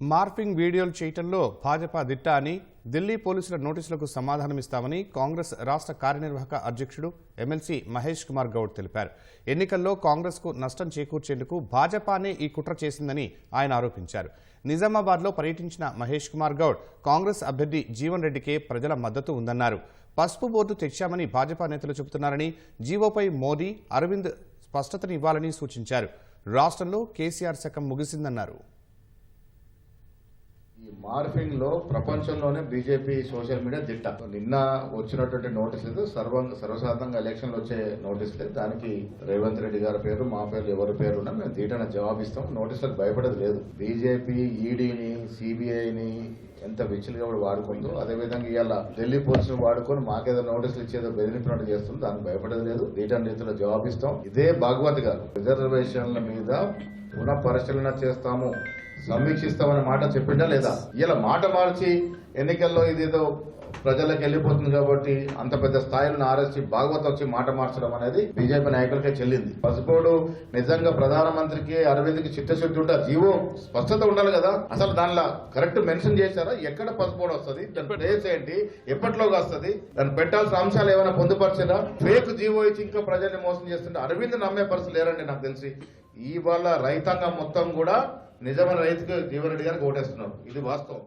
Morphing వీడియోలు చేయటంలో భాజపా దిట్ట అని ఢిల్లీ పోలీసుల నోటీసులకు సమాధానమిస్తామని కాంగ్రెస్ రాష్ట్ర కార్యనిర్వాహక అధ్యక్షుడు ఎమ్మెల్సీ మహేష్ కుమార్ గౌడ్ తెలిపారు. ఎన్నికల్లో కాంగ్రెస్కు నష్టం చేకూర్చేందుకు భాజపానే ఈ కుట్ర చేసిందని ఆయన ఆరోపించారు. నిజామాబాద్లో పర్యటించిన మహేష్ కుమార్ గౌడ్ కాంగ్రెస్ అభ్యర్థి జీవన్ రెడ్డికే ప్రజల మద్దతు ఉందన్నారు. పసుపు బోర్డు తెచ్చామని భాజపా నేతలు చెబుతున్నారని జీవోపై మోదీ అరవింద్ స్పష్టతనివ్వాలని సూచించారు. రాష్ట్రంలో కేసీఆర్ శకం ముగిసిందన్నారు. ఈ మార్ఫింగ్లో ప్రపంచంలోనే బీజేపీ సోషల్ మీడియా దిట్ట. నిన్న వచ్చినటువంటి నోటీసులు సర్వ సర్వసాధారణంగా ఎలక్షన్లు వచ్చే నోటీసులే దానికి రేవంత్ రెడ్డి గారి పేరు మా పేరు ఎవరి పేరు ఉన్నా మేము ధీటన జవాబిస్తాం. నోటీసులకు భయపడేది లేదు. బీజేపీ ఈడీని సిబిఐని ఎంత విచ్చిలుగా కూడా వాడుకుందో అదేవిధంగా ఇవాళ ఢిల్లీ పోలీసులు వాడుకొని మాకేదో నోటీసులు ఇచ్చేదో బెదిరింపినట్టు చేస్తుంది దానికి భయపడేది లేదు. దీటన్ రీతిలో జవాబిస్తాం. ఇదే భాగవత్ గారు రిజర్వేషన్ల మీద పునః పరిశీలన చేస్తాము. సమీక్షిస్తామనే మాట చెప్పిండా లేదా? ఇలా మాట మార్చి ఎన్నికల్లో ఇదేదో ప్రజలకు వెళ్ళిపోతుంది కాబట్టి అంత పెద్ద స్థాయిలో ఆర్ఎస్టీ భాగవతం వచ్చి మాట మార్చడం అనేది బీజేపీ నాయకులకే చెల్లింది. పసుపోడు నిజంగా ప్రధానమంత్రికి అరవింద్కి చిత్తశుద్ధి ఉంటే జీవో స్పష్టత ఉండాలి కదా. అసలు దానిలో కరెక్ట్ మెన్షన్ చేశారా? ఎక్కడ పసుపోడు వస్తుంది? దాని ప్లేస్ ఏంటి? ఎప్పట్లోకి వస్తుంది దాన్ని పెట్టాల్సిన అంశాలు ఏమైనా పొందుపరిచారా? ఫేక్ జీవో ఇచ్చి ఇంకా ప్రజల్ని మోసం చేస్తుంటే అరవింద్ నమ్మే పరిస్థితి లేరండి నాకు తెలిసి. ఇవాళ రైతాంగం మొత్తం కూడా నిజమైన రైతుకు జీవన్ రెడ్డి గారికి ఓటేస్తున్నారు. ఇది వాస్తవం.